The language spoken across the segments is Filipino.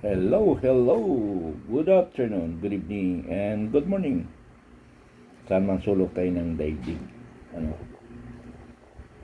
Hello, hello. Good afternoon, good evening, and good morning. Saan man sulok tayo ng daigdig. Ano?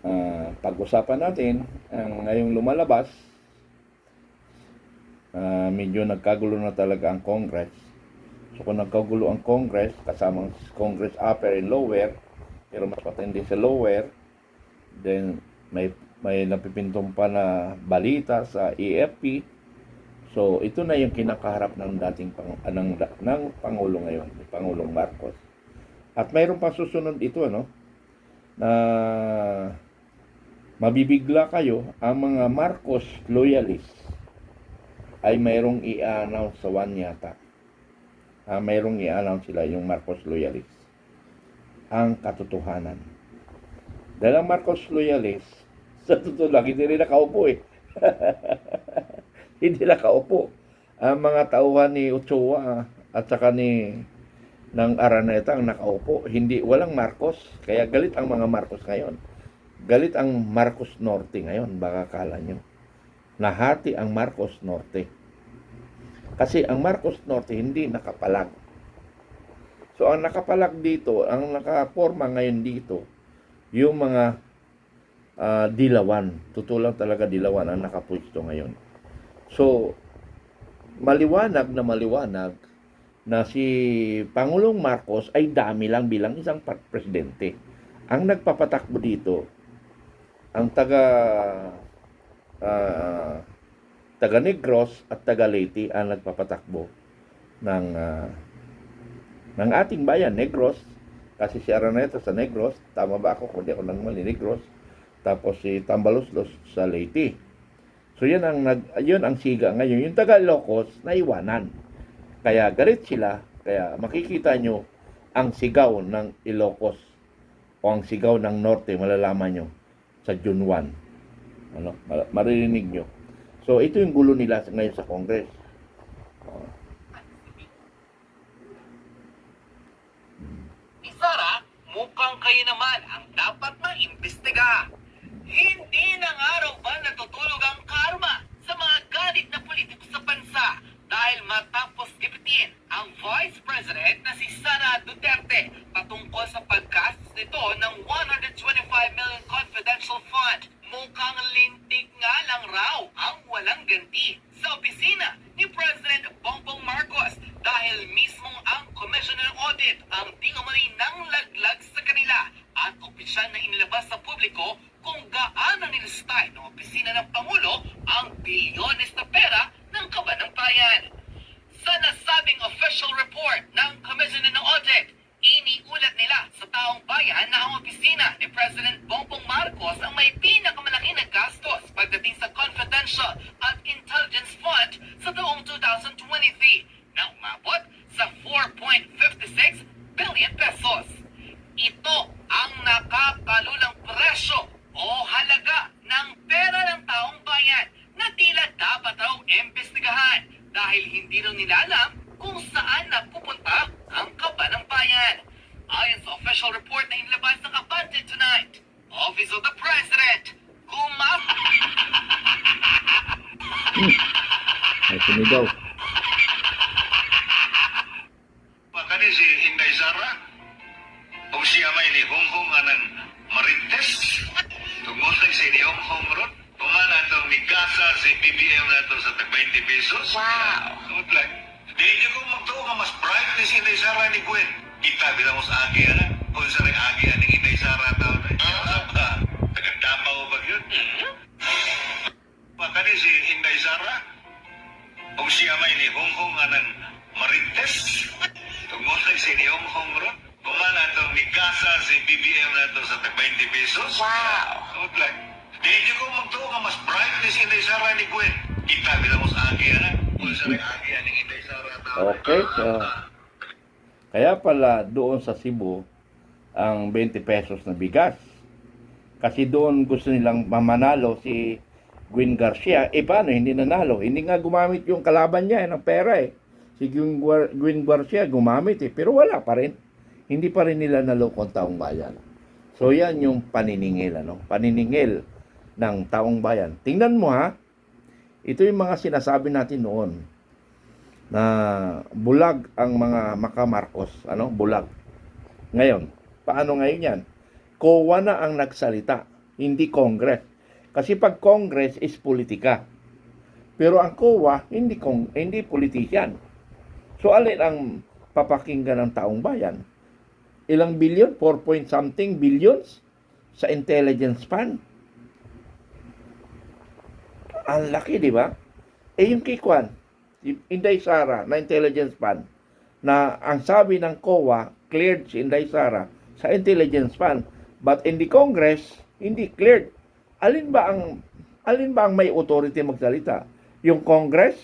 Ah, pag-usapan natin ang ngayong lumalabas. ah, medyo nagkagulo na talaga ang Congress. So kung nagkagulo ang Congress, kasamang Congress upper and lower, pero mas patindi sa lower, then may may napipintong pa na balita sa EFP So, ito na yung kinakaharap ng dating pang, ng, ng Pangulo ngayon, ni Pangulong Marcos. At mayroon pa susunod ito, ano, na mabibigla kayo, ang mga Marcos loyalists ay mayroong i-announce sa one yata. Ah, mayroong i-announce sila, yung Marcos loyalists. Ang katotohanan. Dahil ang Marcos loyalists, sa totoo lang, hindi rin nakaupo eh. hindi nakaupo. Ang mga tauhan ni Ochoa at saka ni ng Araneta ang nakaupo. Hindi, walang Marcos. Kaya galit ang mga Marcos ngayon. Galit ang Marcos Norte ngayon, baka kala nyo. Nahati ang Marcos Norte. Kasi ang Marcos Norte hindi nakapalag. So ang nakapalag dito, ang nakaporma ngayon dito, yung mga ah, dilawan. Tutulang talaga dilawan ang nakapwesto ngayon. So, maliwanag na maliwanag na si Pangulong Marcos ay dami lang bilang isang presidente. Ang nagpapatakbo dito, ang taga ah, taga Negros at taga Leyte ang nagpapatakbo ng ah, ng ating bayan, Negros. Kasi si Araneta sa Negros, tama ba ako kung di ako nang mali, Negros. Tapos si Tambaloslos sa Leyte. So yan ang nag yun ang siga ngayon. Yung taga Ilocos naiwanan. Kaya galit sila. Kaya makikita nyo ang sigaw ng Ilocos o ang sigaw ng Norte malalaman nyo sa June 1. Ano? Ma- Maririnig nyo. So ito yung gulo nila ngayon sa Congress. Sara, mukhang kayo naman ang dapat na imbestiga. Hindi na nga raw ba natutulog ang karma sa mga galit na politiko sa bansa dahil matapos gipitin ang Vice President na si Sara Duterte patungkol sa paggastos nito ng 125 million confidential fund. Mukhang lintik nga lang raw ang walang ganti sa opisina ni President Bongbong Marcos dahil mismong ang Commission on Audit ang umano'y nang laglag sa kanila at opisyal na inilabas sa publiko kung gaano nilistay ng opisina ng Pangulo ang bilyones na pera ng kabanang bayan. Sa nasabing official report ng Commission on Audit, iniulat nila sa taong bayan na ang opisina ni President Bongbong Marcos ang may pinakamalaki na gastos pagdating sa confidential at intelligence fund sa taong 2023 na umabot sa 4.56 billion pesos. Ito ang nakakalulang presyo o halaga ng pera ng taong bayan na tila dapat raw imbestigahan dahil hindi raw nila alam kung saan napupunta ang kaba ng bayan. Ayon sa official report na inilabas ng Abante tonight, Office of the President, gumam... May sumigaw. Pakani si Inday Sara, o siya may ni Hong Hong anang Marintes, tungutay si ni Hong Hong Road, pumana itong migasa si PBM na ito sa tag 20 pesos. Wow. Kumutlan. Di niyo kung magtuo nga mas bright ni si Inday Sara ni Gwen. Kita bilang mo sa agi ana, kung sa rin agi aning Inday Sara tao na. Sa ba? Tagadamaw ba yun? Pakani si Inday Sara, o siya may ni Hong Hong anang Marintes, tungutay si ni Hong Hong Road, pumana itong migasa si BBM na ito sa tag 20 pesos. Wow. Kumutlan. Di niyo kung magtuo nga mas bright ni si Inday Sara ni Gwen. Kita bilang mo sa agi ana, kung sa rin agi aning Inday Sara na. Okay, so kaya pala doon sa Cebu ang 20 pesos na bigas. Kasi doon gusto nilang mamanalo si Gwen Garcia. Eh paano, hindi nanalo. Hindi nga gumamit yung kalaban niya eh, ng pera eh. Si Gwen, Gwen Garcia gumamit eh. Pero wala pa rin. Hindi pa rin nila naloko ang taong bayan. So yan yung paniningil. Ano? Paniningil ng taong bayan. Tingnan mo ha. Ito yung mga sinasabi natin noon. na bulag ang mga makamarcos, ano? Bulag. Ngayon, paano ngayon yan? COA na ang nagsalita, hindi Congress. Kasi pag Congress is politika. Pero ang COA, hindi, kong, hindi politician. So, alin ang papakinggan ng taong bayan? Ilang billion? 4 point something billions sa intelligence fund. Ang laki, di ba? Eh, yung kikwan, si Inday Sara na intelligence fund, na ang sabi ng COA, cleared si Inday Sara sa intelligence fund. But in the Congress, hindi cleared. Alin ba ang alin ba ang may authority magsalita? Yung Congress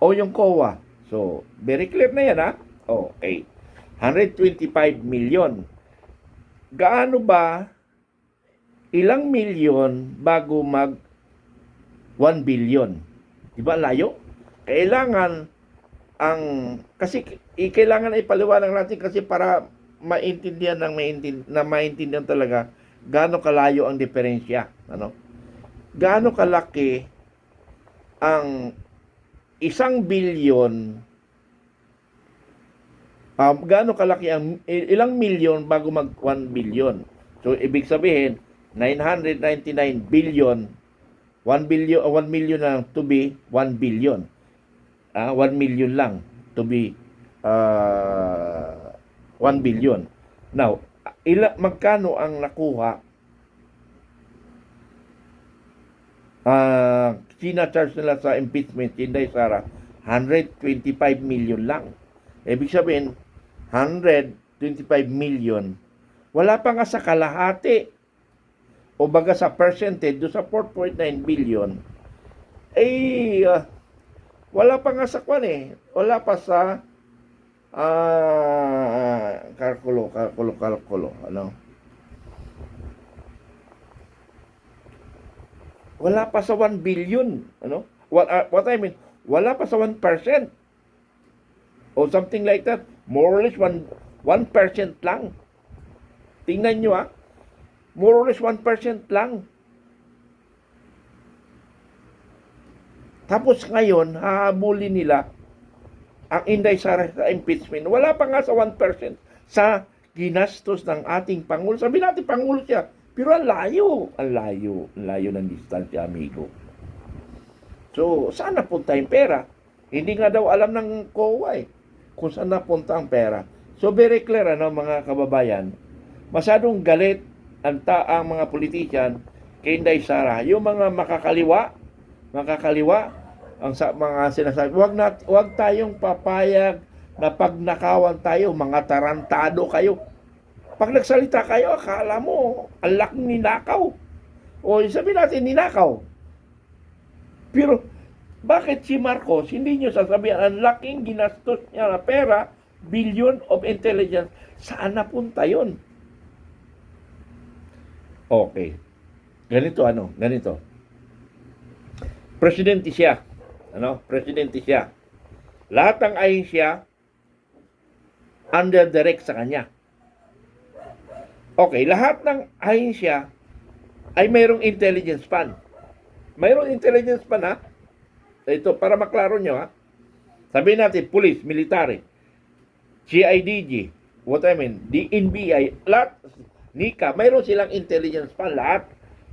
o yung COA? So, very clear na yan ha. Okay. 125 million. Gaano ba ilang milyon bago mag 1 billion? Di ba layo? Kailangan ang kasi kailangan ipaliwanag natin kasi para maintindihan ng maintindihan, na maintindihan talaga gaano kalayo ang diferensya, ano? Gaano kalaki ang isang bilyon um, gaano kalaki ang ilang milyon bago mag 1 billion. So ibig sabihin 999 billion 1 billion 1 million lang to be 1 billion. Ah, 1 million lang to be uh, 1 billion. Now, ila magkano ang nakuha ah charge nila sa impeachment si Sara 125 million lang. Ibig sabihin 125 million. Wala pa nga sa kalahati. O baga sa percentage do sa 4.9 billion. Eh ah, wala pa nga sa kwan eh. Wala pa sa ah kalkulo kalkulo kalkulo ano? Wala pa sa 1 billion ano? What ah, what I mean wala pa sa 1% or something like that more or less 1 1% lang. Tingnan nyo ah. More or less 1% lang. Tapos ngayon hahabulin nila ang Inday Sara sa impeachment. Wala pa nga sa 1% sa ginastos ng ating Pangulo. Sabi natin Pangulo siya. Pero ang layo ang layo ang layo ng distansya amigo. So saan napunta yung pera. Hindi nga daw alam ng COA eh kung saan napunta ang pera so very clear ano mga kababayan masyadong galit ang taang mga politician kay Inday Sara yung mga makakaliwa makakaliwa ang sa mga sinasabi, wag na wag tayong papayag na pag nakawan tayo, mga tarantado kayo. Pag nagsalita kayo, akala mo, ang laking ninakaw. O sabi natin, ninakaw. Pero, bakit si Marcos, hindi nyo sasabihan, ang laking ginastos niya na pera, billion of intelligence, saan napunta yon? Okay. Ganito ano, ganito. Presidente siya. Ano? Presidente siya. Lahat ng ahensya under direct sa kanya. Okay, lahat ng ahensya ay mayroong intelligence span. Mayroong intelligence span ha. Ito, para maklaro nyo ha. Sabihin natin, police, military, CIDG, what I mean, the NBI, lahat, NICA, mayroon silang intelligence span, lahat.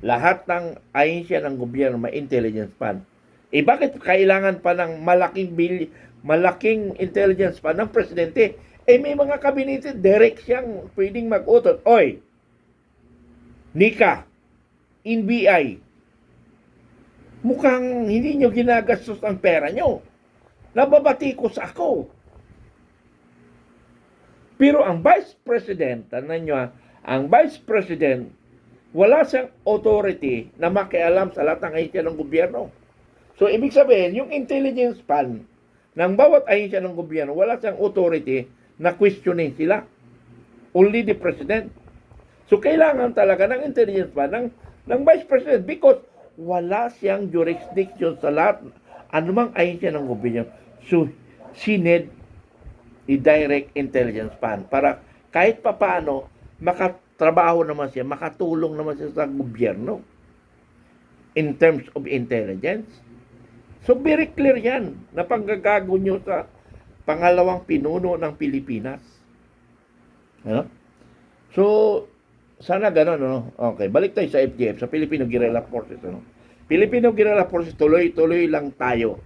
Lahat ng ahensya ng gobyerno may intelligence span. Eh bakit kailangan pa ng malaking bill, malaking intelligence pa ng presidente? Eh may mga kabinete, direct siyang pwedeng mag-utot. Oy, Nika, NBI, mukhang hindi nyo ginagastos ang pera nyo. Nababatikos ako. Pero ang Vice President, tanan nyo ha, ang Vice President, wala siyang authority na makialam sa lahat ng ahensya ng gobyerno. So, ibig sabihin, yung intelligence span ng bawat ahensya ng gobyerno, wala siyang authority na questioning sila. Only the president. So, kailangan talaga ng intelligence span ng, ng vice president because wala siyang jurisdiction sa lahat anumang ahensya ng gobyerno. So, she need a direct intelligence span para kahit papaano makatrabaho naman siya, makatulong naman siya sa gobyerno in terms of intelligence. So very clear yan na panggagago nyo sa pangalawang pinuno ng Pilipinas. Ano? So, sana gano'n, ano? Okay, balik tayo sa FGF, sa Filipino Guerrilla Forces, ano? Filipino Guerrilla Forces, tuloy-tuloy lang tayo.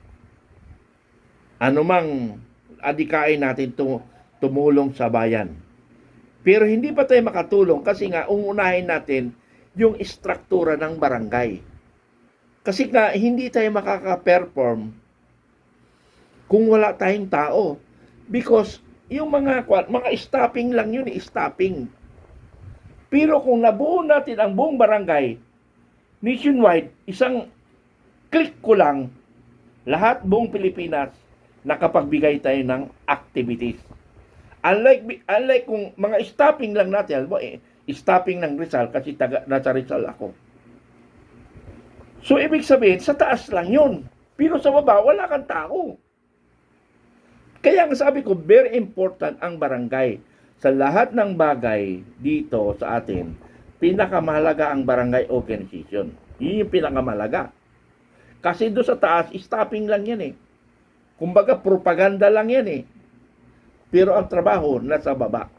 Ano mang adikain natin tu- tumulong sa bayan. Pero hindi pa tayo makatulong kasi nga uunahin natin yung istruktura ng barangay. Kasi nga hindi tayo makaka-perform kung wala tayong tao. Because yung mga mga stopping lang yun, eh, stopping. Pero kung nabuo natin ang buong barangay nationwide, isang click ko lang lahat buong Pilipinas nakapagbigay tayo ng activities. Unlike unlike kung mga stopping lang natin, alam mo eh, stopping ng Rizal kasi taga nasa Rizal ako. So ibig sabihin sa taas lang 'yun. Pero sa baba wala kang tao. Kaya ang sabi ko, very important ang barangay. Sa lahat ng bagay dito sa atin, pinakamahalaga ang barangay organization. Yun yung pinakamahalaga. Kasi doon sa taas, stopping lang yan eh. Kumbaga, propaganda lang yan eh. Pero ang trabaho, nasa baba.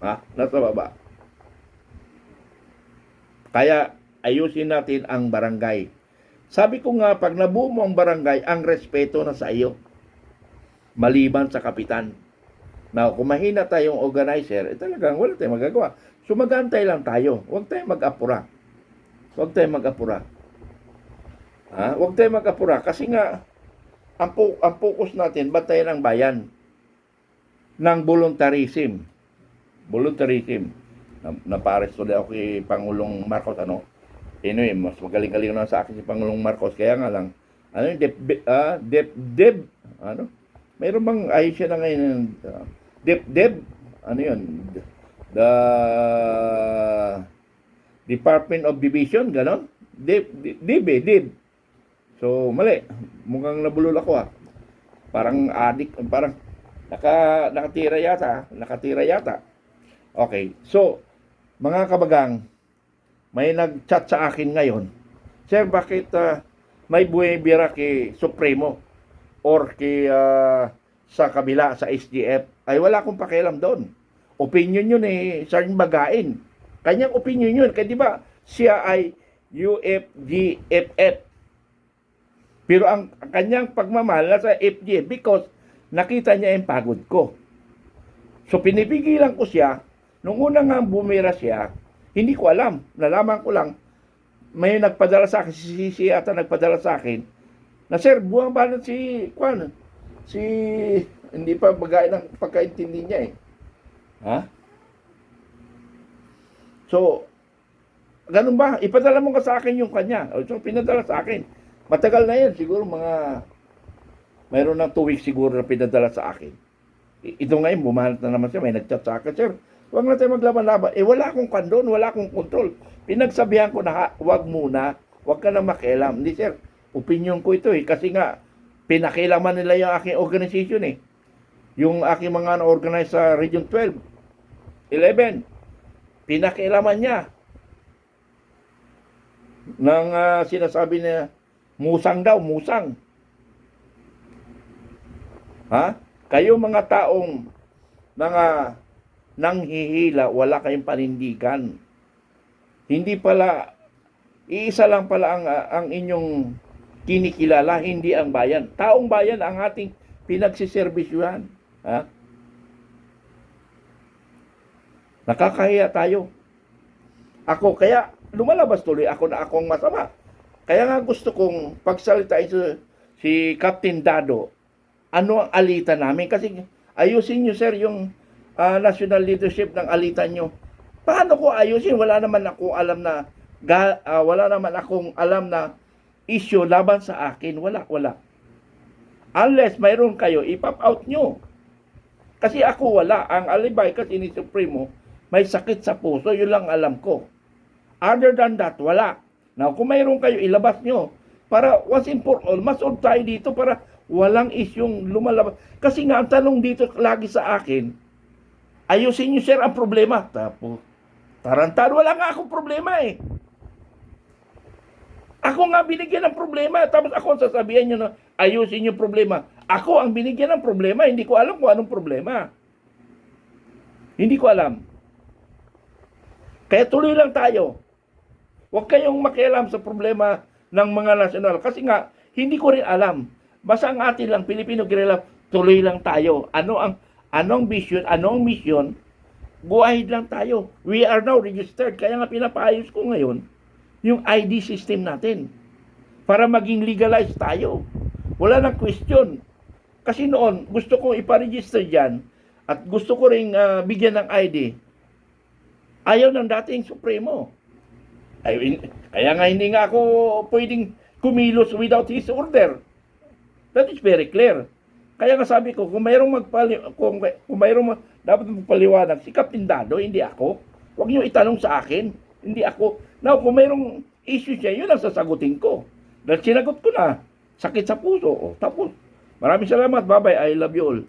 Ha? Nasa baba. Kaya, ayusin natin ang barangay. Sabi ko nga, pag nabuo mo ang barangay, ang respeto na sa iyo. Maliban sa kapitan. Now, kung mahina tayong organizer, eh talagang wala tayong magagawa. So, magantay lang tayo. Huwag tayong mag-apura. Huwag tayong mag-apura. Ha? Huwag tayong mag-apura. Kasi nga, ang, po, ang focus natin, bantayan ang bayan ng voluntarism. Voluntarism. Na, napares tuloy ako kay Pangulong Marcos, ano? Anyway, mas magaling-galing na sa akin si Pangulong Marcos. Kaya nga lang, ano yung dep, ah, dep, dep, ano? Mayroon bang ayos siya na ngayon, uh, dep, dep, ano yun? The Department of Division, ganon? Dep, dep, eh, dep. So, mali. Mukhang nabulol ako ah. Parang adik, parang naka, nakatira yata. Nakatira yata. Okay. So, mga kabagang, may nag-chat sa akin ngayon. Sir, bakit ah, may buwebira kay Supremo or kay ah, sa kabila, sa SGF? Ay, wala akong pakialam doon. Opinion yun eh, Sergeant Bagain. Kanyang opinion yun. Kaya di ba, siya ay UFGFF. Pero ang, ang kanyang pagmamahal nasa FGF because nakita niya yung pagod ko. So pinipigilan ko siya, nung una nga bumira siya, hindi ko alam, nalaman ko lang, may nagpadala sa akin, si Sisi ata nagpadala sa akin, na sir, buwang ba si, kwan, si, hindi pa bagay ng pagkaintindi niya eh. Ha? So, ganun ba? Ipadala mo ka sa akin yung kanya. So, pinadala sa akin. Matagal na yan, siguro mga, mayroon ng two weeks siguro na pinadala sa akin. Ito ngayon, bumahanap na naman siya, may nagchat sa akin, sir, huwag na tayo maglaban-laban. Eh, wala akong kandon, wala akong control. Pinagsabihan ko na, "Ha, huwag muna, huwag ka na makialam. Hindi, sir, opinion ko ito eh, kasi nga, pinakilaman nila yung aking organization eh. Yung aking mga na-organize sa Region 12, 11, pinakilaman niya ng ah, sinasabi niya, musang daw, musang. Ha? Kayo mga taong mga nanghihila, wala kayong panindigan. Hindi pala, iisa lang pala ang, ah, ang inyong kinikilala, hindi ang bayan. Taong bayan ang ating pinagsiservisyuhan. Ha? Nakakahiya tayo. Ako, kaya lumalabas tuloy ako na akong masama. Kaya nga gusto kong pagsalitain si, si Captain Dado, ano ang alitan namin? Kasi ayusin nyo, sir, yung ah, national leadership ng alitan nyo. Paano ko ayusin? Wala naman ako alam na, ga, ah, wala naman akong alam na issue laban sa akin. Wala, wala. Unless mayroon kayo, ipop out nyo. Kasi ako wala. Ang alibay kasi ni Supremo, may sakit sa puso. Yun lang alam ko. Other than that, wala. Now, kung mayroon kayo, ilabas nyo. Para once and for all, masolve tayo dito para walang isyong lumalabas. Kasi nga, ang tanong dito lagi sa akin, ayusin nyo, sir, ang problema. Tapos, tarantado, wala nga akong problema eh. Ako nga binigyan ng problema. Tapos ako ang sasabihin nyo na ayusin yung problema. Ako ang binigyan ng problema. Hindi ko alam kung anong problema. Hindi ko alam. Kaya tuloy lang tayo. Huwag kayong makialam sa problema ng mga nasyonal. Kasi nga, hindi ko rin alam. Basta ang atin lang, Pilipino guerrilla, tuloy lang tayo. Ano ang anong vision, anong mission, buhahid lang tayo. We are now registered. Kaya nga pinapaayos ko ngayon yung ID system natin para maging legalized tayo. Wala nang question. Kasi noon, gusto kong iparegister dyan at gusto ko ring ah, bigyan ng ID. Ayaw ng dating Supremo. Ay, kaya nga hindi nga ako pwedeng kumilos without his order. That is very clear. Kaya nga sabi ko, kung mayroong magpali kung, kung mayroong ma- dapat magpaliwanag, si Captain Dado, hindi ako. Huwag niyo itanong sa akin, hindi ako. Now, kung mayroong issue siya, yun ang sasagutin ko. Dahil sinagot ko na, sakit sa puso. O, tapos, maraming salamat, bye-bye, I love you all.